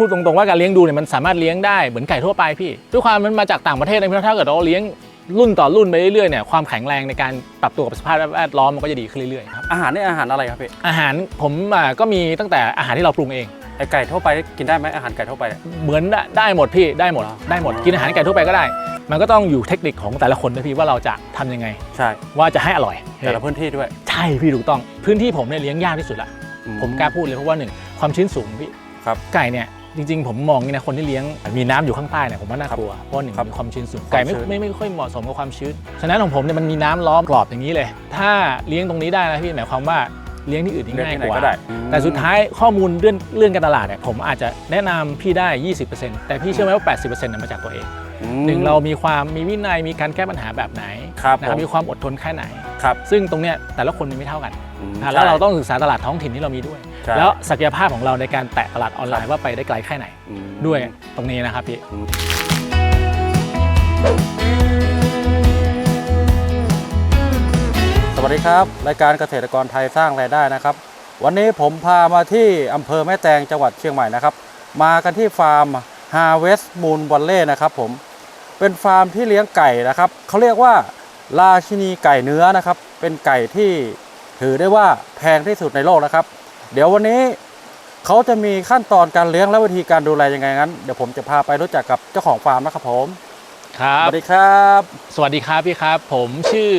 พูดตรงๆว่าการเลี้ยงดูเนี่ยมันสามารถเลี้ยงได้เหมือนไก่ทั่วไปพี่ด้วยความมันมาจากต่างประเทศนะพี่ถ้าเกิดเราเลี้ยงรุ่นต่อรุ่นไปเรื่อยๆเนี่ยความแข็งแรงในการปรับตัวกับสภาพแวดล้อมมันก็จะดีขึ้นเรื่อยๆครับอาหารนี่อาหารอะไรครับพี่อาหารผมอะก็มีตั้งแต่อาหารที่เราปรุงเองไอไก่ทั่วไปกินได้ไหมอาหารไก่ทั่วไปเนี่ยเหมือนได้ได้หมดพี่ได้หมดอ๋อได้หมดกินอาหารไก่ทั่วไปก็ได้ มันก็ต้องอยู่เทคนิคของแต่ละคนนะพี่ว่าเราจะทำยังไง ใช่ว่าจะให้อร่อย แต่ละพื้นที่ด้วย ใช่พี่ถูกต้องพื้นที่ผมเนี่ยเลี้ยงยากที่สุดละ อื ผมกล้าพูดเลยเพราะว่าหนึ่งความชื้นสูงพี่ครับ ไก่เนี่ย จริงๆ ผมมองนี่นะคนที่เลี้ยงมีน้ำอยู่ข้างใต้เนี่ยผมว่าน่ากลัวเพราะว่าหนึ่งครับมีความชื้นสูงความไก่ไม่ชื้นไม่ไม่ค่อยเหมาะสมกับความชื้นฉะนั้นของผมเนี่ยมันมีน้ำล้อมกรอบอย่างนี้เลย ถ้าเลี้ยงตรงนี้ได้นะพี่หมายความว่าเลี้ยงที่อื่นนี่เลี้ยงง่ายที่ไหนกว่าก็ได้แต่สุดท้ายข้อมูลเรื่องเรื่องการตลาดเนี่ยผมอาจจะแนะนำพี่ได้ 20%แต่พี่เชื่อไหมว่า 80%เนี่ยมาจากตัวเองอืม หนึ่งเรามีความมีวินัยมีการแก้ปัญหาแบบไหนครับนะครับผมมีความอดทนแค่ไหนครับซึ่งตรงเนี้ยแต่ละคนมันไม่เท่ากันอืมอะแล้วเราใช่ต้องศึกษาตลาดท้องถิ่นที่เรามีด้วยใช่แล้วศักยภาพของเราในการแตะตลาดออนไลน์ว่าไปได้ไกลแค่ไหนอืมด้วยตรงนี้นะครับพี่สวัสดีครับ รายการเกษตรกรไทยสร้างรายได้นะครับ วันนี้ผมพามาที่อำเภอแม่แตงจังหวัดเชียงใหม่นะครับ มากันที่ฟาร์ม Harvest Moon v a l l e y นะครับผม เป็นฟาร์มที่เลี้ยงไก่นะครับเขาเรียกว่าราชินีไก่เนื้อนะครับ เป็นไก่ที่ถือได้ว่าแพงที่สุดในโลกนะครับ เดี๋ยววันนี้เขาจะมีขั้นตอนการเลี้ยงและวิธีการดูแลยังไงงั้นเดี๋ยวผมจะพาไปรู้จักกับเจ้าของฟาร์มนะครับผมครัสบวัสดีครับ สวัสดีครับพี่ครับ ผมชื่อ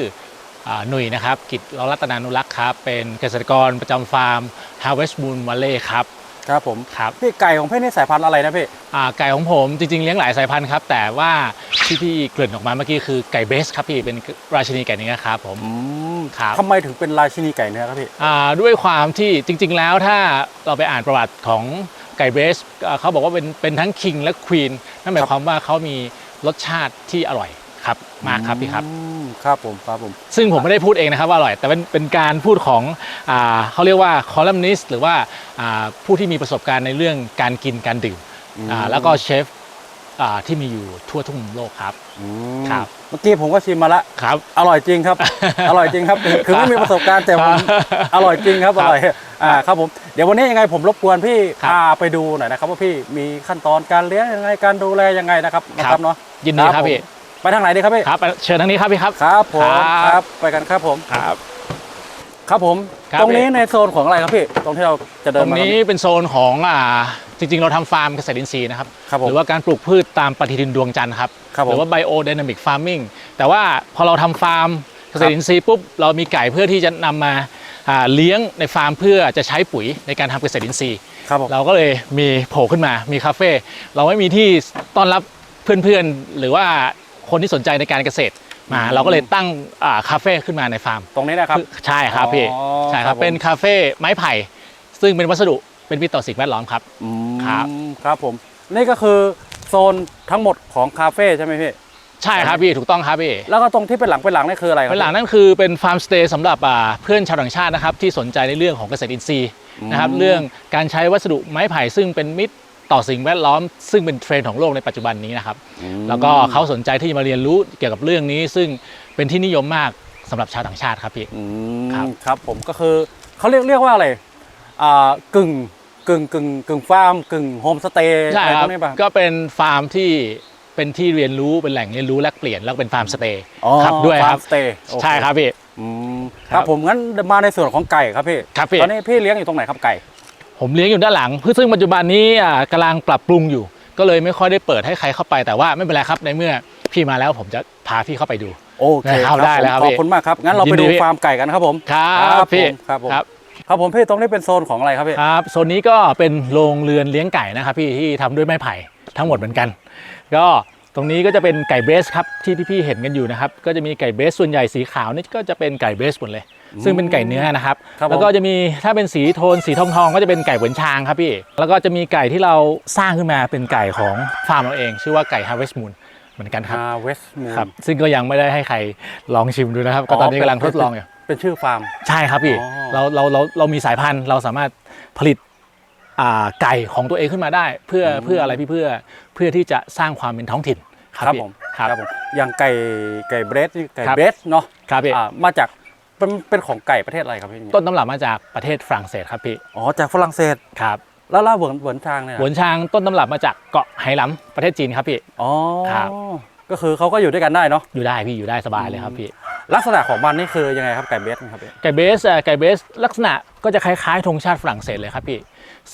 อ่าหนุ่ยนะครับ กิตรรัตนานุรักษ์ครับ เป็นเกษตรกรประจำฟาร์ม Harvest Moon Valley ครับ ครับผมครับพี่ไก่ของพี่นี่สายพันธุ์อะไรนะพี่อ่าไก่ของผมจริงๆเลี้ยงหลายสายพันธุ์ครับ แต่ว่าที่พี่เกริ่นออกมาเมื่อกี้คือไก่เบสครับพี่เป็นราชินีไก่เนื้อครับผมอืมครับทำไมถึงเป็นราชินีไก่เนื้อครับพี่อ่าด้วยความที่จริง ๆ แล้วถ้าเราไปอ่านประวัติของไก่เบสอ่าเขาบอกว่าเป็นเป็นทั้งคิงและควีนนั่นหมายความว่าเขามีรสชาติที่อร่อยครับมากครับพี่ครับอืม ครับผมครับผมซึ่งผมไม่ได้พูดเองนะครับว่าอร่อย แต่เป็นเป็นการพูดของอ่าเขาเรียกว่าคอลัมนิสต์หรือว่าอ่าผู้ที่มีประสบการณ์ในเรื่องการกินการดื่มอ่าแล้วก็เชฟอ่าที่มีอยู่ทั่วทุกมุมโลกครับ อืมครับ เมื่อกี้ผมก็ชิมมาละครับ อร่อยจริงครับ อร่อยจริงครับคือคือไม่มีประสบการณ์แต่ผมครับอร่อยจริงครับคอรับร่อยอ่าครับผมเดี๋ยววันนี้ยังไงผมรบกวนพี่ครับ พาไปดูหน่อยนะครับว่าพี่มีขั้นตอนการเลี้ยงยังไงการดูแลยังไงนะครับนะครับเนาะยินดีครับผมพี่ ไปทางไหนดีครับพี่ครับเชิญทางนี้ครับพี่ครับครับผมครับครับไปกันครับผมครับ ครับผมครับตรงนี้พี่ในโซนของอะไรครับพี่ตรงที่เราจะเดิตนรงมานี้เป็นโซนของอ่าจริง ๆ เราทำฟาร์มเกษตรอินทรีย์นะครับครับผมหรือว่าการปลูกพืชตามปฏิทินดวงจันทร์ครับครับผมหรือว่า biodynamic farming แต่ว่าพอเราทำฟาร์มเกษตรอินทรีย์ปุ๊บเรามีไก่เพื่อที่จะนำมาอ่าเลี้ยงในฟาร์มเพื่อจะใช้ปุ๋ยในการทำเกษตรอินทรีย์ครับผมเราก็เลยมีโผล่ขึ้นมามีคาเฟ่เราไม่มีที่ต้อนรับเพื่อนๆ หรือว่า คนที่สนใจในการเกษตรมาอืมเราก็เลยตั้งอ่าคาเฟ่ขึ้นมาในฟาร์มตรงนี้นะครับใช่ครับพี่อ๋อใช่คครัรับบผมเป็นคาเฟ่ไม้ไผ่ ซึ่งเป็นวัสดุเป็นมิตรต่อสิ่งแวดล้อมครับอืมครับครับผมนี่ก็คือโซนทั้งหมดของคาเฟ่ใช่ไหมพี่ใช่ครับพี่ถูกต้องครับพี่แล้วก็ตรงที่เป็นหลังเป็นหลังนี่คืออะไรครับเป็นหลังนั่นคือเป็นฟาร์มสเตย์สำหรับอ่าเพื่อนชาวต่างชาตินะครับที่สนใจในเรื่องของเกษตรอินทรีย์นะครับเรื่องการใช้วัสดุไม้ไผ่ซึ่งเป็นมิตร ต่อสิ่งแวดล้อม ซึ่งเป็นเทรนด์ของโลกในปัจจุบันนี้นะครับอืมแล้วก็เขาสนใจที่จะมาเรียนรู้เกี่ยวกับเรื่องนี้ ซึ่งเป็นที่นิยมมากสำหรับชาวต่างชาติครับพี่อืมครับครับผมก็คือเขาเรียกเรียกว่าอะไรอ่ากึ่งกึ่งกึ่งกึ่งฟาร์มกึ่งโฮมสเตย์ใช่อะไรคพรัวบกนี้ป่ะก็เป็นฟาร์มที่เป็นที่เรียนรู้เป็นแหล่งเรียนรู้แลกเปลี่ยนแล้วก็เป็นฟาร์มสเตย์อ๋อครับด้วยครับฟาร์มสเตย์โอเใช่ครับพี่อืมคครับรับผมงั้นมาในส่วนของไก่ครับพี่ครับพี่ตอนนี้พี่เลี้ยงอยู่ตรงไหนครับไก่ ผมเลี้ยงอยู่ด้านหลังเพื่อซึ่งปัจจุบันนี้อ่ากำลังปรับปรุงอยู่ ก็เลยไม่ค่อยได้เปิดให้ใครเข้าไปแต่ว่าไม่เป็นไรครับในเมื่อพี่มาแล้วผมจะพาพี่เข้าไปดูโอเคได้ครับได้แล้วครับขอบพี่คุณมากครับงั้นเรายิไปนดีดูพี่ฟาร์มไก่กันครับผมครับพี่ผมครับผมครับครับผมพี่ตรงนี้เป็นโซนของอะไรครับพี่ครับโซนนี้ก็เป็นโรงเรือนเลี้ยงไก่นะครับพี่ที่ทำด้วยไม้ไผ่ทั้งหมดเหมือนกัน ก็ ตรงนี้ก็จะเป็นไก่เบสครับที่พี่ๆเห็นกันอยู่นะครับ ก็จะมีไก่เบสส่วนใหญ่สีขาวนี่ก็จะเป็นไก่เบสหมดเลย ซึ่งเป็นไก่เนื้อนะครับ ครับผม แล้วก็จะมีถ้าเป็นสีโทนสีทองทองๆก็จะเป็นไก่เหวนชางครับพี่ แล้วก็จะมีไก่ที่เราสร้างขึ้นมาเป็นไก่ของฟาร์มเราเอง ชื่อว่าไก่ Harvest Moon เหมือนกันครับ เวสต์มูนครับ ซึ่งก็ยังไม่ได้ให้ใครลองชิมดูนะครับ ก็ตอนนี้กำลังทดลองอยู่ เป็นชื่อฟาร์ม ใช่ครับพี่ อ๋อ เราเราเราเรามีสายพันธุ์ เราสามารถผลิตอ่าไก่ของตัวเองขึ้นมาได้ เพื่อเพื่ออะไรพี่เพื่อเพื่อที่จะสร้างความเป็นท้องถิ่น ครับพี่ผมครับผมอย่างไก่ไก่เบรดนี่ไก่ครับเบรดเนาะครับพี่อ่ามาจากเป็นเป็นของไก่ประเทศอะไรครับพี่ต้นตำรับมาจากประเทศฝรั่งเศสครับพี่อ๋อจากฝรั่งเศสครับแล้วล่าเหวินเหวินชางเนี่ยหวนช้างต้นตำรับมาจากเกาะไหหลำประเทศจีนครับพี่อ๋อครับก็คือเขาก็อยู่ด้วยกันได้เนาะอยู่ได้พี่อยู่ได้สบายเลยครับพี่ลักษณะของมันนี่คือยังไงครับไก่เบสนะครับพี่ไก่เบสอะไก่เบส ลักษณะก็จะคล้ายๆธงชาติฝรั่งเศสเลยครับพี่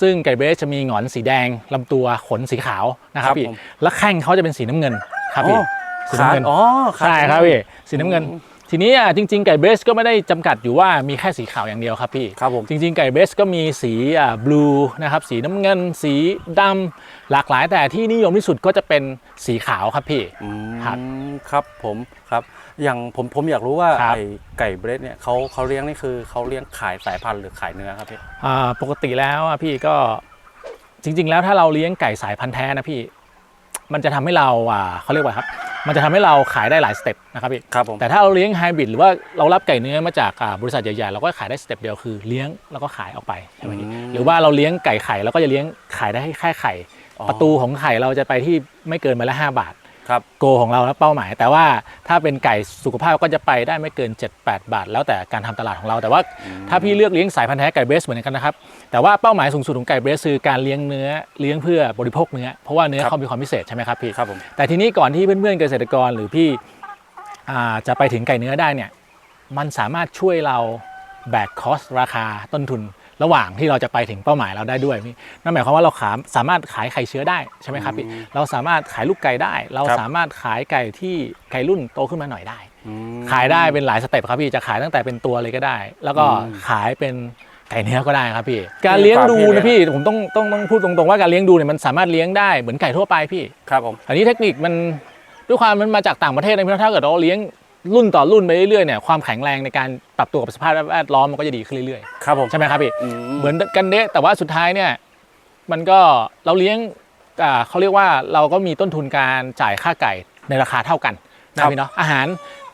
ซึ่งไก่เบสจะมีหงอนสีแดงลำตัวขนสีขาวนะครับพี่และแข้งเขาจะเป็นสีน้ำเงิน ครับพี่อ๋อสีขาน้ำเงินอ๋อขาใช่ครับพี่สีน้ำเงินอืมทีนี้อะจริงๆไก่เบสก็ไม่ได้จำกัดอยู่ว่ามีแค่สีขาวอย่างเดียวครับพี่ครับผม จริงๆไก่เบสก็มีสีอ่าบลูนะครับสีน้ำเงิน สีดำหลากหลายแต่ที่นิยมที่สุดก็จะเป็นสีขาวครับพี่ อืมครับครับผมครับ อย่างผมผมอยากรู้ว่าครับ ไอ้ไก่เบรดเนี่ยเขาเขาเลี้ยงนี่คือเขาเลี้ยงขายสายพันธุ์หรือขายเนื้อครับพี่ อ่าปกติแล้วอะพี่ก็จริง ๆ แล้วถ้าเราเลี้ยงไก่สายพันธุ์แท้นะพี่ มันจะทำให้เราอ่าเขาเรียกว่าครับ มันจะทำให้เราขายได้หลายสเต็ปนะครับพี่ครับผมแต่ถ้าเราเลี้ยงไฮบริดหรือว่าเรารับไก่เนื้อมาจากอ่าบริษัทใหญ่ๆเราก็ขายได้สเต็ปเดียวคือเลี้ยงแล้วก็ขายออกไปใช่ไหมพี่หรือว่าเราเลี้ยงไก่ไข่เราก็จะเลี้ยงขายได้แค่ไข่ ประตูของไข่เราจะไปที่ไม่เกินมาละห้าบาท ครับโกของเราแล้วเป้าหมาย แต่ว่าถ้าเป็นไก่สุขภาพก็จะไปได้ไม่เกิน 7-8 บาท แล้วแต่การทำตลาดของเรา แต่ว่าถ้าพี่เลือกเลี้ยงสายพันธุ์แท้ไก่เบสเหมือนกันนะครับแต่ว่าเป้าหมายสูงสุดของไก่เบสคือการเลี้ยงเนื้อเลี้ยงเพื่อบริโภคเนื้อเพราะว่าเนื้อครับเขามีความพิเศษใช่ไหมครับพี่ครับผมแต่ทีนี้ก่อนที่เพื่อนๆเกษตรกรหรือพี่อ่าจะไปถึงไก่เนื้อได้เนี่ยมันสามารถช่วยเราแบกคอสราคาต้นทุน ระหว่างที่เราจะไปถึงเป้าหมายเราได้ด้วยพี่นั่นหมายความว่าเราขาสามารถขายไข่เชื้อได้ใช่ไหมครับพี่อืมเราสามารถขายลูกไก่ได้ เราครับสามารถขายไก่ที่ไก่รุ่นโตขึ้นมาหน่อยได้อืมขายได้เป็นหลายสเต็ปครับพี่จะขายตั้งแต่เป็นตัวเลยก็ได้ แล้วก็อืมขายเป็นไก่เนื้อก็ได้ครับพี่ การเลี้ยงดูความเพียรนะพี่ผมต้องต้องต้องพูดตรงๆว่าการเลี้ยงดูเนี่ยมันสามารถเลี้ยงได้เหมือนไก่ทั่วไปพี่ครับผมอันนี้เทคนิคมันด้วยความมันมาจากต่างประเทศนะพี่ถ้าเกิดเราเลี้ยง รุ่นต่อรุ่นไปเรื่อยๆเนี่ยความแข็งแรงในการปรับตัวกับสภาพแวดล้อมมันก็จะดีขึ้นเรื่อยครับผมๆใช่ไหมครับพี่อืเหมือนกันเดะแต่ว่าสุดท้ายเนี่ยมันก็เราเลี้ยงอ่าเขาเรียกว่าเราก็มีต้นทุนการจ่ายค่าไก่ในราคาเท่ากันนะพี่เนาะอาหาร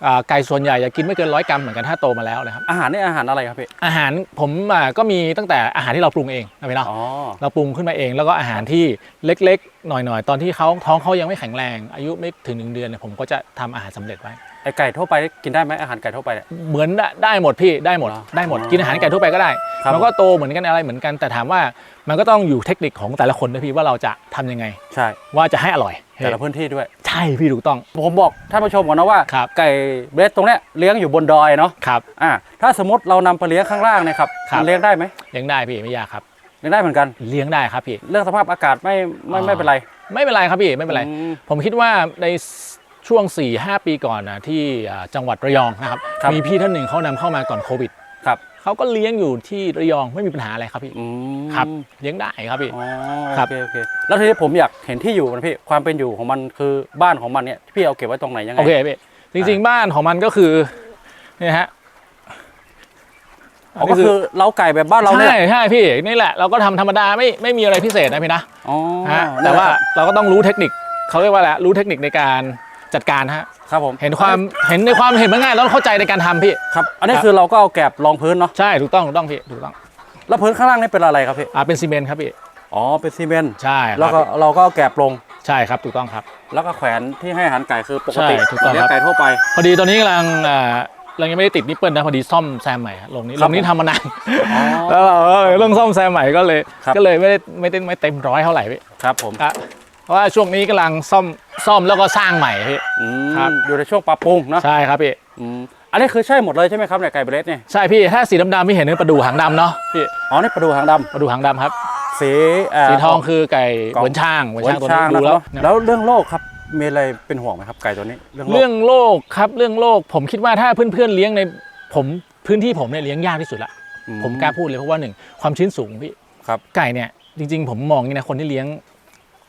อ่าไก่ส่วนใหญ่จะกินไม่เกินร้อยกรัมเหมือนกันถ้าโตมาแล้วนะครับอาหารนี่อาหารอะไรครับพี่อาหารผมอ่าก็มีตั้งแต่อาหารที่เราปรุงเองนะพี่เนาะ อ๋อ เราปรุงขึ้นมาเองแล้วก็อาหารที่เล็กๆ หน่อยๆ ตอนที่เขาท้องเขายังไม่แข็งแรง อายุไม่ถึงหนึ่งเดือนเนี่ยผมก็จะทำอาหารสำเร็จไว้ ไอไก่ทั่วไปกินได้ไหมอาหารไก่ทั่วไปเนี่ย เหมือนได้ได้หมดพี่ได้หมดเหรอได้หมดอ๋อกินอาหารไก่ทั่วไปก็ได้ ครับมันก็โตเหมือนกันอะไรเหมือนกัน แต่ถามว่ามันก็ต้องอยู่เทคนิคของแต่ละคนนะพี่ว่าเราจะทำยังไง ใช่ ว่าจะให้อร่อยแต่ละพื้นที่ด้วย ใช่พี่ถูกต้อง ผมบอกท่านผู้ชมก่อนนะว่า ครับ ไก่เบรดตรงเนี้ยเลี้ยงอยู่บนดอยเนาะครับ อ่าถ้าสมมติเรานำไปเลี้ยงข้างล่างเนี่ยครับครับ มันเลี้ยงได้ไหมเลี้ยงได้พี่ไม่ยากครับ เลี้ยงได้เหมือนกัน เลี้ยงได้ครับพี่ เรื่องสภาพอากาศไม่ไม่อ๋อไม่เป็นไรไม่เป็นไรครับพี่ไม่เป็นไร อืมผมคิดว่าใน ช่วง 4-5 ปีก่อนนะที่อ่าจังหวัดระยองนะครับครับมีพี่ท่านหนึ่งเขานำเข้ามาก่อนโควิดครับเขาก็เลี้ยงอยู่ที่ระยองไม่มีปัญหาอะไรครับพี่อืมครับเลี้ยงได้ครับพี่อ๋อครับโอเคโอเคแล้วทีนี้ผมอยากเห็นที่อยู่มันพี่ความเป็นอยู่ของมันคือบ้านของมันเนี่ยพี่เอาเก็บไว้ตรงไหนยังไงโอเคพี่จริงๆบ้านของมันก็คือเนี่ยฮะอ๋อก็คือเราไก่แบบบ้านเราเนี่ยใช่ใช่พี่นี่แหละเราก็ทำธรรมดาไม่ไม่มีอะไรพิเศษนะพี่นะอ๋อฮะนั่แต่นหละว่าครับเราก็ต้องรู้เทคนิคเขาเรียกว่าอะไรรู้เทคนิคในการ จัดการฮะครับผมเห็นความเห็นในความเห็นมันง่ายแล้วเข้าใจในการทำพี่ครับอันนี้ครับคือเราก็เอาแกบรองพื้นเนาะใช่ถูกต้องถูกต้องพี่ถูกต้อง แล้วพื้นข้างล่างนี่เป็นอะไรครับพี่อ่าเป็นซีเมนต์ครับพี่อ๋อเป็นซีเมนต์ใช่ครับแล้วก็เราก็เอาแกบลงใช่ครับถูกต้องครับ แล้วก็แขวนที่ให้อาหารไก่คือปกติใช่ถูกต้องเลี้ยครังบไก่ทั่วไป พอดีตอนนี้กำลังอ่าเรายังไม่ได้ติดนิปเปิลนะพอดีซ่อมแซมใหม่ฮะลงนี้ครัลบงนี้ทำมานานอ๋อแล้วเราก็เลยเรื่องซ่อมแซมใหม่ก็เลยครับก็เลยไม่ได้ไม่ได้ไม่เต็มร้อยเท่าไหร่พี่ครับผมครับเพ ราะว่าช่วงนี้กำลังซ่อมซ่อมแล้วก็สร้างใหม่พี่ อืมครับ อยู่ในช่วงปรับปรุงเนอะใช่ครับพี่ อืมอันนี้คือใช่หมดเลยใช่ไหมครับเนี่ยไก่เบรดเนี่ยใช่พี่ถ้าสีดำๆพี่เห็นเป็นประดูหางดำเนาะพี่อ๋อนี่ประดูหางดำประดูหางดำครับ สีเสีทองคือไก่กล่องเหวนช่างเหวนหัวช่างตัวช้านี้งดูนะแล้วเนอะแล้วเรื่องโรคครับมีอะไรเป็นห่วงไหมครับไก่ตัวนี้เรื่องโรค เรื่องโรคครับเรื่องโรคผมคิดว่าถ้าเพื่อนๆเลี้ยงในผมพื้นที่ผมเนี่ยเลี้ยงยากที่สุดละอืผมกล้าพูดเลยเพราะว่าหนึ่งความชื้นสูงพี่ครับ ไก่เนี่ยจริง ๆ ผมมองอย่างนี้นะคนที่เลี้ยง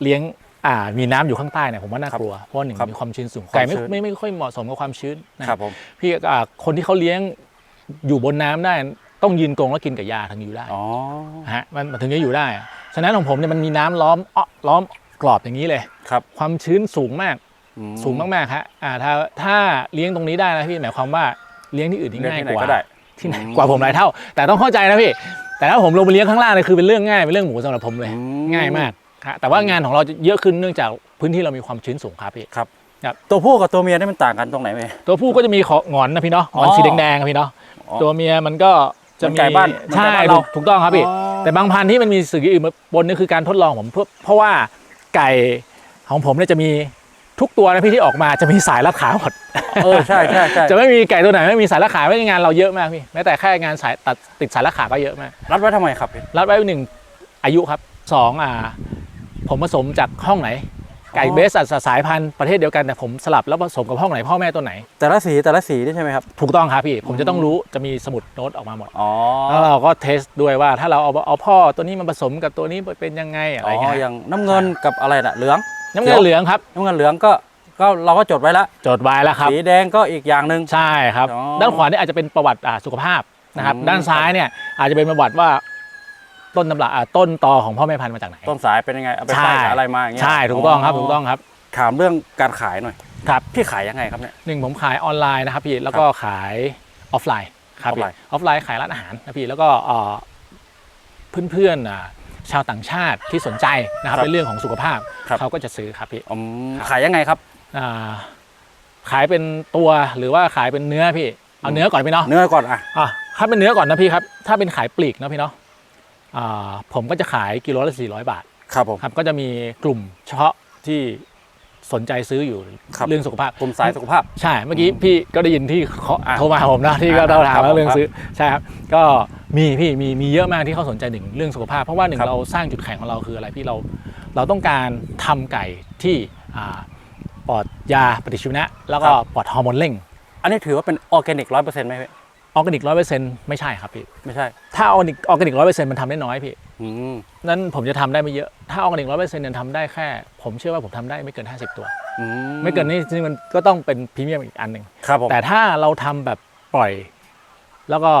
เลี้ยง อ่ามีน้ำอยู่ข้างใต้เนี่ยผมว่าน่ากลัวเพราะว่าหนึ่งครับมีความชื้นสูงความไก่ไม่ชื้นไม่ไม่ค่อยเหมาะสมกับความชื้นนะครับผมพี่อ่าคนที่เขาเลี้ยงอยู่บนน้ำได้ต้องยืนกรงแล้วกินกับยาถึงอยู่ได้อ๋อฮะมันมันถึงจะอยู่ได้อะฉะนั้นของผมเนี่ยมันมีน้ำล้อมอ้อล้อมกรอบอย่างนี้เลยครับความชื้นสูงมากอืสูงมากๆฮะอ่าถ้าถ้าเลี้ยงตรงนี้ได้นะพี่หมายความว่าเลี้ยงที่อื่นนี่เลี้ยงง่ายที่ไหนกว่าก็ได้ที่ไหนอืมกว่าผมหลายเท่า แต่ต้องเข้าใจนะพี่แต่ถ้าผมลงไปเลี้ยงข้างล่างเนี่ยคือเป็นเรื่องง่ายเป็นเรื่องหมูสำหรับผมเลยอืง่ายมากครับ แต่ว่างานของเราจะเยอะขึ้นเนื่องจากพื้นที่เรามีความชื้นสูงครับพี่ครับครับตัวผู้กับตัวเมียนี่มันต่างกันตรงไหนไหมตัวผู้ก็จะมีขอหงอนนะพี่เนาะหงอนอ๋อสีแดงๆครับพี่เนาะอ๋อตัวเมียมันก็จะเหมืมีอนไก่บ้านเหมือนใช่ไก่บ้านเราถูกถูกต้องครับพี่อ๋อแต่บางพันธุ์ที่มันมีสื่ออื่นมาปนนี่คือการทดลองผมเพราะเพราะว่าไก่ของผมเนี่ยจะมีทุกตัวนะพี่ที่ออกมาจะมีสายรัดขาหมดเออใช่ใช่ใช่จะไม่มีไก่ตัวไหนไม่มีสายรัดขาไม่งานเราเยอะมากพี่แม้แต่แค่งานสายตัดติดสายรัดขาก็เยอะมากรัดไว้ทำไมครับพี่รัดไว้หนึ่งอายุครับสองอ่า ผมผสมจากห้องไหน ไก่เบสสัตว์สายพันธุ์ประเทศเดียวกันแต่ผมสลับแล้วผสมกับห้องไหนพ่อแม่ตัวไหน แต่ละสีแต่ละสีนี่ใช่ไหมครับ ถูกต้องครับพี่ ผมจะต้องรู้จะมีสมุดโน้ตออกมาหมดอ๋อแล้วเราก็เทสด้วยว่าถ้าเราเอาเอาพ่อตัวนี้มาผสมกับตัวนี้เป็นยังไงอะไรอ๋อเงี้ยอย่างน้ำเงินกับอะไรน่ะเหลืองน้ำเงินเหลืองครับ น้ำเงินเหลืองก็ก็เราก็จดไว้แล้วจดไว้แล้วครับ สีแดงก็อีกอย่างหนึ่งใช่ครับอ๋อด้านขวานี่อาจจะเป็นประวัติอ่าสุขภาพนะครับอืมด้านซ้ายเนี่ยอาจจะเป็นประวัติว่า ต้นตำรับอ่าต้นตอของพ่อแม่พันธุ์มาจากไหน ต้นสายเป็นยังไงเอาไปใช่ใส่อะไรมาอย่างเงี้ยใช่ถูกต้องครับถูกต้องครับถามเรื่องการขายหน่อย ครับ พี่ขายยังไงครับเนี่ย หนึ่งผมขายออนไลน์นะครับพี่แล้วก็ขายออฟไลน์ครับออฟไลน์พี่ออฟไลน์ขายร้านอาหารนะพี่แล้วก็เอ่อเพื่อนๆอ่าชาวต่างชาติที่สนใจนะครับในเรื่องของสุขภาพครับ เขาก็จะซื้อครับพี่อืมครับขายยังไงครับ อ่าขายเป็นตัวหรือว่าขายเป็นเนื้อพี่เอาเนื้อก่อนพี่เนาะเนื้อก่อนอะอะถ้าเป็นเนื้อก่อนนะพี่ครับถ้าเป็นขายปลีกนะพี่เนาะอ่า ผมก็จะขายกิโลละ400 บาทครับผมครับก็จะมีกลุ่มเฉพาะที่สนใจซื้ออยู่ครับเรื่องสุขภาพกลุ่มสายสุขภาพ ใช่เมื่อกี้พี่ก็ได้ยินที่เขาอะโทรมาหาผมนะที่ก็อะเราถามครับว่าเรื่องครับซื้อใช่ครับก็มีพี่มีมีเยอะมากที่เขาสนใจหนึ่งเรื่องสุขภาพ เพราะว่าหนึ่งครับเราสร้างจุดแข็งของเราคืออะไรพี่เรา เราต้องการทำไก่ที่อ่าปลอดยาปฏิชีวนะ แล้วก็ปลอดฮอร์โมนเร่ง อันนี้ถือว่าเป็นออร์แกนิกร้อยเปอร์เซ็นต์ไหมพี่ ออร์แกนิกร้อยเปอร์เซ็นต์ไม่ใช่ครับพี่ ไม่ใช่ถ้าออร์แกนิกออร์แกนิกร้อยเปอร์เซ็นต์มันทำได้น้อยพี่อืมนั้นผมจะทำได้ไม่เยอะ ถ้าออร์แกนิกร้อยเปอร์เซ็นต์เนี่ยทำได้แค่ ผมเชื่อว่าผมทำได้ไม่เกิน 50 ตัว อืไม่เกินนี้จริงๆมันก็ต้องเป็นพรีเมียมอีกอันหนึ่ง ครับผมแต่ถ้าเราทำแบบปล่อย แล้วก็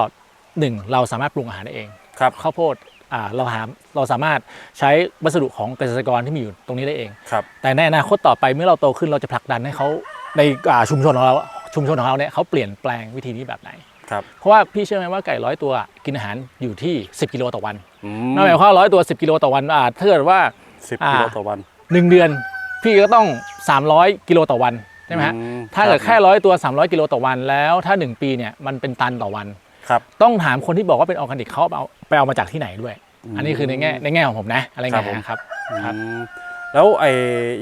หนึ่งเราสามารถปรุงอาหารได้เองครับ ข้าวโพดอ่าเราหาเราสามารถใช้วัสดุของเกษตรกรที่มีอยู่ตรงนี้ได้เอง ครับแต่ในอนาคตต่อไปเมื่อเราโตขึ้นเราจะผลักดันให้เขาในอ่าชุมชนของเราชุมชนของเราเนี่ยเขาเปลี่ยนแปลงวิธีนี้แบบไหน ครับเพราะว่าพี่เชื่อไหมว่าไก่ร้อยตัวกินอาหารอยู่ที่ 10 กิโลต่อวันอืนั่นหมายความว่าร้อยตัว 10 กิโลต่อวันอ่าถ้าเกิดว่าสิบอ่ากิโลต่อวัน 1 เดือน พี่ก็ต้อง 300 กิโลต่อวันใช่ไหมฮะอืมถ้าเกิดครับแค่ร้อยตัว 300 กิโลต่อวันแล้วถ้า 1 ปีเนี่ยมันเป็นตันต่อวันครับต้องถามคนที่บอกว่าเป็นออร์แกนิกเขาเอาไปเอามาจากที่ไหนด้วยอืมอันนี้คือในแง่ในแง่ของผมนะอะไรครัเงี้บผมยนะครับครับอืม แล้วไอ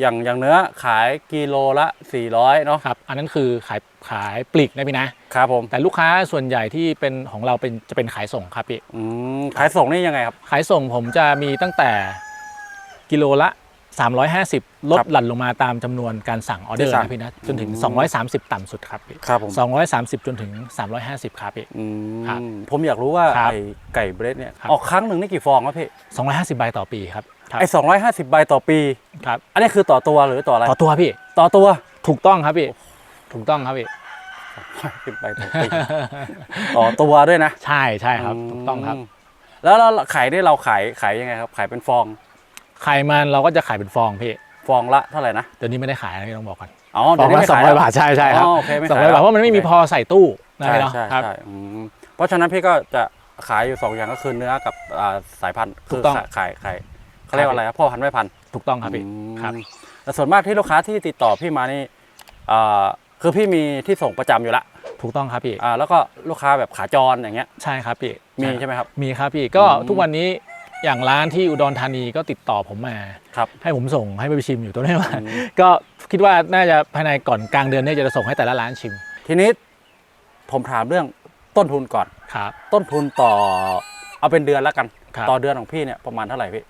อย่างอย่างเนื้อขายกิโลละ 400เนาะครับอันนั้นคือขายขายปลีกนะพี่นะครับผมแต่ลูกค้าส่วนใหญ่ที่เป็นของเราเป็นจะเป็นขายส่งครับพี่อืมขายส่งนี่ยังไงครับ ขายส่งผมจะมีตั้งแต่กิโลละ 350 ลดครับหลั่นลงมาตามจำนวนการสั่งออเดอร์ที่สั่งนะพี่นะจนถึงอืม230 ต่ำสุดครับพี่ครับผม230 จนถึง 350 ครับพี่อืมครับผมอยากรู้ว่าครับไอไก่เบรดเนี่ยครับออกครั้งหนึ่งนี่กี่ฟองครับพี่250 ใบต่อปีครับ ครับไอ250ใบต่อปี ครับ อันนี้คือต่อตัวหรือต่ออะไร ต่อตัวพี่ ต่อตัว ถูกต้องครับพี่ ถูกต้องครับพี่สิบใบต่อปี ต่อตัวด้วยนะ ใช่ใช่ครับ ถูกต้องครับมแล้วเราขายได้เราขายขายยังไงครับ ขายเป็นฟองไข่มันเราก็จะขายเป็นฟองพี่ ฟองละเท่าไหร่นะ เดี๋ยวนี้ไม่ได้ขายนะพี่ต้องบอกก่อนอ๋อฟเดี๋อยงวนี้ละไม่สองขายร้อยแล้วบาทใช่ใช่ครับอ๋อโอเคไม่สองขายร้อยบาทแล้วเพราะมันไม่มีโอเคพอใส่ตู้นะใช่พี่เนาะใช่ครับ ใช่อืมเพราะฉะนั้นพี่ก็จะขายอยู่สองอย่างก็คือเนื้อกับอ่าสายพันธุ์ถูกต้องคืขายขาย เขาเรียกว่าอะไรครับพ่อพันธุ์แม่พันธุ์ถูกต้องครับพี่อืมครับแต่ส่วนมากที่ลูกค้าที่ติดต่อพี่มานี่อ่าคือพี่มีที่ส่งประจำอยู่ละถูกต้องครับพี่อ่าแล้วก็ลูกค้าแบบขาจรอย่างเงี้ยใช่ครับพี่มีช่ใช่ไหมครับมีครับพี่ก็อืมทุกวันนี้อย่างร้านที่อุดรธานีก็ติดต่อผมมาครับให้ผมส่งให้ไปชิมอยู่ตัวนี้ว่าอืมก็คิดว่าน่าจะภายในก่อนกลางเดือนเนี้จะส่งให้แต่ละร้านชิม ทีนี้ผมถามเรื่องต้นทุนก่อนครับต้นทุนต่อเอาเป็นเดือนแล้วกันครับต่อเดือนของพี่เนี่ยประมาณเท่าไหร่พี่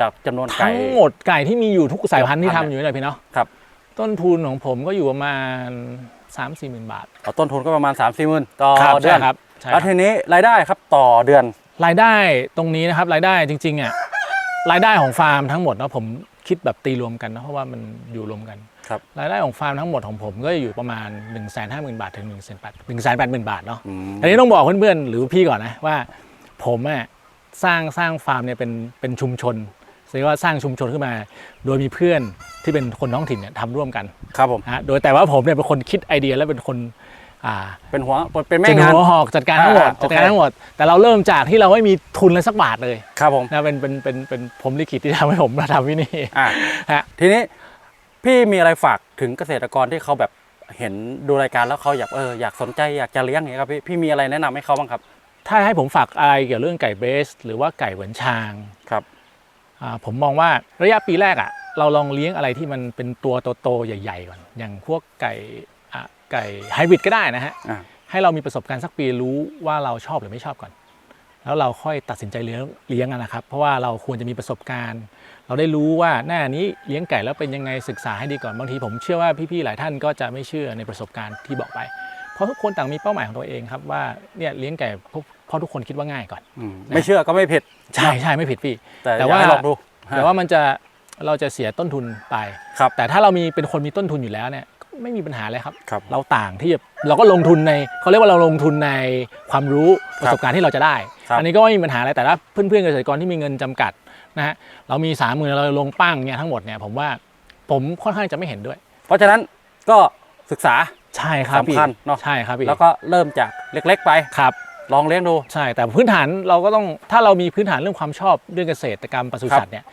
จากจำนวนไก่ ทั้งหมดไก่ที่มีอยู่ทุกสายพันธุ์ที่พันทำเนี่ยอยู่เลยพี่เนาะครับ ต้นทุนของผมก็อยู่ประมาณ 3 4หมื่นบาทเอาต้นทุนก็ประมาณ 3 4มสี่หมื่นต่อครับเดือนใช่ครับใช่คแล้รัวบ ทีนี้รายได้ครับต่อเดือน รายได้ตรงนี้นะครับรายได้จริงๆอะรายได้ของฟาร์มทั้งหมดเนาะผมคิดแบบตีรวมกันนะเพราะว่ามันอยู่รวมกันครับ รายได้ของฟาร์มทั้งหมดของผมก็อยู่ประมาณ1 5 0 0 0 0บาทถึง1 8 0 0 0 1 8 0 0 0บาทเนาะอืมอันนี้ต้องบอกเพื่อนๆหรือพี่ก่อนนะว่า ผมอะสร้างสร้างฟาร์มเนี่ยเป็นเป็นชุมชน เรียกว่าสร้างชุมชนขึ้นมา โดยมีเพื่อนที่เป็นคนท้องถิ่นเนี่ยทำร่วมกันครับผมนะฮะโดยแต่ว่าผมเนี่ยเป็นคนคิดไอเดียและเป็นคนอ่าเป็นหัวเป็นแม่เป็นงาน หัวหอกจัดการทั้งหมดอ่าจัดการโอเค ทั้งหมด แต่เราเริ่มจากที่เราไม่มีทุนเลยสักบาทเลยครับผมนะเป็นเป็นเป็นเป็นผมลิขิตที่ทำให้ผมมาทำที่นี่อะฮะ ทีนี้พี่มีอะไรฝากถึงเกษตรกรที่เขาแบบเห็นดูรายการแล้วเขาอยากเอออยากสนใจอยากจะเลี้ยงอย่างเงี้ยครับพี่พี่มีอะไรแนะนำให้เขาบ้างครับ ถ้าให้ผมฝากอะไรเกี่ยวกับเรื่องไก่เบส หรือว่าไก่เหวินชาง ครับอ่า ผมมองว่าระยะปีแรกอะ่ะเราลองเลี้ยงอะไรที่มันเป็นตัวโตๆใหญ่ ๆ ก่อน อย่างพวกไก่อะไก่ไฮบริดก็ได้นะฮะอ่าให้เรามีประสบการณ์สักปีรู้ว่าเราชอบหรือไม่ชอบก่อน แล้วเราค่อยตัดสินใจเลี้ยงเลี้ยงอะนะครับ เพราะว่าเราควรจะมีประสบการณ์ เราได้รู้ว่าหน้านี้เลี้ยงไก่แล้วเป็นยังไงศึกษาให้ดีก่อนบางทีผมเชื่อว่าพี่ๆหลายท่านก็จะไม่เชื่อในประสบการณ์ที่บอกไป เพราะทุกคนต่างมีเป้าหมายของตัวเองครับว่าเนี่ยเลี้ยงไก่เพราะ เพราะทุกคนคิดว่าง่ายก่อนอืมไม่เชื่อก็ไม่ผิด ใช่ใช่ไม่ผิดพี่ แต่แต่อยากว่าให้ลองดู แต่ว่ามันจะเราจะเสียต้นทุนไปครับแต่ถ้าเรามีเป็นคนมีต้นทุนอยู่แล้วเนี่ยก็ไม่มีปัญหาเลยครับครับเราต่างที่จะเราก็ลงทุนในเขาเรียกว่าเราลงทุนในความรู้ประสบการณ์ที่เราจะได้ครับอันนี้ก็ไม่มีปัญหาอะไรแต่ถ้าเพื่อนๆเกษตรกรที่มีเงินจำกัดนะฮะเรามีสามหมื่นเราลงปั้งเนี่ยทั้งหมดเนี่ยผมว่าผมค่อนข้างจะไม่เห็นด้วย เพราะฉะนั้นก็ศึกษาใช่ครับพี่สำคัญเนอะใช่ครับพี่แล้วก็เริ่มจากเล็กๆไปครับ ลองเลี้ยงดู ใช่ แต่พื้นฐานเราก็ต้องถ้าเรามีพื้นฐานเรื่องความชอบเรื่องเกษตรกรรมปศุสัตว์เนี่ย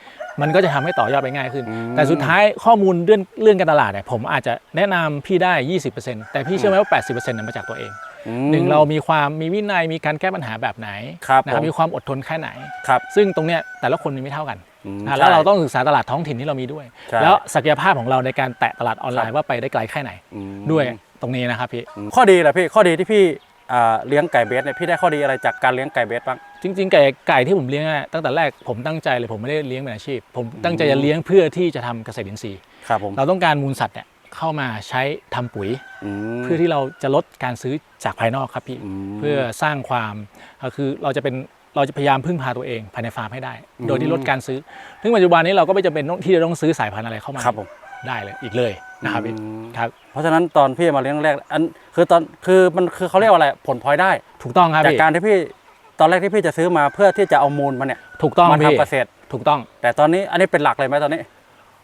มันก็จะทำให้ต่อยอดไปง่ายขึ้นอืมแต่สุดท้ายข้อมูลเรื่องเรื่องการตลาดเนี่ยผมอาจจะแนะนำพี่ได้ 20%แต่พี่เชื่อไหมว่า 80%เนี่ยมาจากตัวเองอืมหนึ่งเรามีความมีวินัยมีการแก้ปัญหาแบบไหนครับนะครับผมมีความอดทนแค่ไหนครับซึ่งตรงเนี้ยแต่ละคนมีไม่เท่ากันอืมอะแล้วใช่เราต้องศึกษาตลาดท้องถิ่นที่เรามีด้วยใช่แล้วศักยภาพของเราในการแตะตลาดออนไลครัน์บว่าไปได้ไกลแค่ไหนอืมด้วยตรงนี้นะครับพี่อืมข้อดีแหละพี่ข้อดีที่พี่อ่า เลี้ยงไก่เบสเนี่ยพี่ได้ข้อดีอะไรจากการเลี้ยงไก่เบสบ้างจริงๆไก่ไก่ที่ผมเลี้ยงอะตั้งแต่แรกผมตั้งใจเลยผมไม่ได้เลี้ยงเป็นอาชีพ ผมตั้งใจจะเลี้ยงเพื่อที่จะทำเกษตรอินทรีย์ครับผมเราต้องการมูลสัตว์เนี่ยเข้ามาใช้ทำปุ๋ยมเพื่อที่เราจะลดการซื้อจากภายนอกครับพี่มเพื่อสร้างความก็คือเราจะเป็นเราจะพยายามพึ่งพาตัวเองภายในฟาร์มให้ได้อืมโดยที่ลดการซื้อซึ่งปัจจุบันนี้เราก็ไม่จำเป็นต้องที่จะต้องซื้อสายพันธุ์อะไรเข้ามาครับผม ได้เลยอีกเลยนะครับพี่อืมครับเพราะฉะนั้นตอนพี่มาเลี้ยงแรกอันคือตอนคือมันคือเขาเรียกว่าอะไรผลพลอยได้ถูกต้องครับจากพี่การที่พี่ตอนแรกที่พี่จะซื้อมาเพื่อที่จะเอามูลมาเนี่ยถูกต้องมาพี่ทำเกษตรถูกต้อง แต่ตอนนี้อันนี้เป็นหลักเลยไหมตอนนี้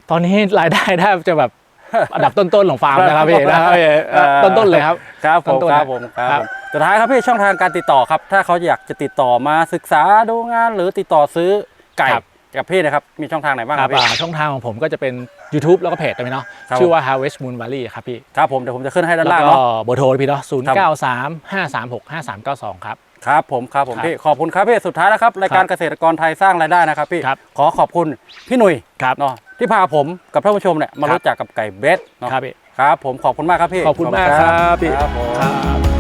ตอนนี้รายได้แทบจะแบบอันดับต้นๆของฟาร์มนะครับพี่นะครับพี่เออต้นๆเลยครับครับผมต้นๆครับนะผมครับครับผมสุดท้ายครับพี่ช่องทางการติดต่อครับ ถ้าเขาอยากจะติดต่อมาศึกษาดูงานหรือติดต่อซื้อไก่ครับ กับพี่นะครับ มีช่องทางไหนบ้างคครัรับบพี่ อ่าช่องทางของผมก็จะเป็น YouTube แล้วก็เพจด้วยเนาะครับ ชื่อว่า Harvest Moon Valley ครับพี่ครับผมเดี๋ยวผมจะขึ้นให้ด้านแล้วล่างก็เนาะ เบอร์โทรพี่เนาะครับ0 9 3 5 3 6 5 3 9 2 ครับ ครับผมครับผมครับพี่ขอบคุณครับพี่สุดท้ายแล้วครับรายการเกษตรกรไทยสร้างรายได้นะครับพี่ครับ ขอขอบคุณพี่หนุ่ยครับ เนาะที่พาผมกับท่านผู้ชมเนี่ยมาครับ รู้จักกับไก่เบสเนาะครับพี่ ครับผมขอบคุณมากครับพี่ขอบคุณมากครับพี่ ครับผม ครับ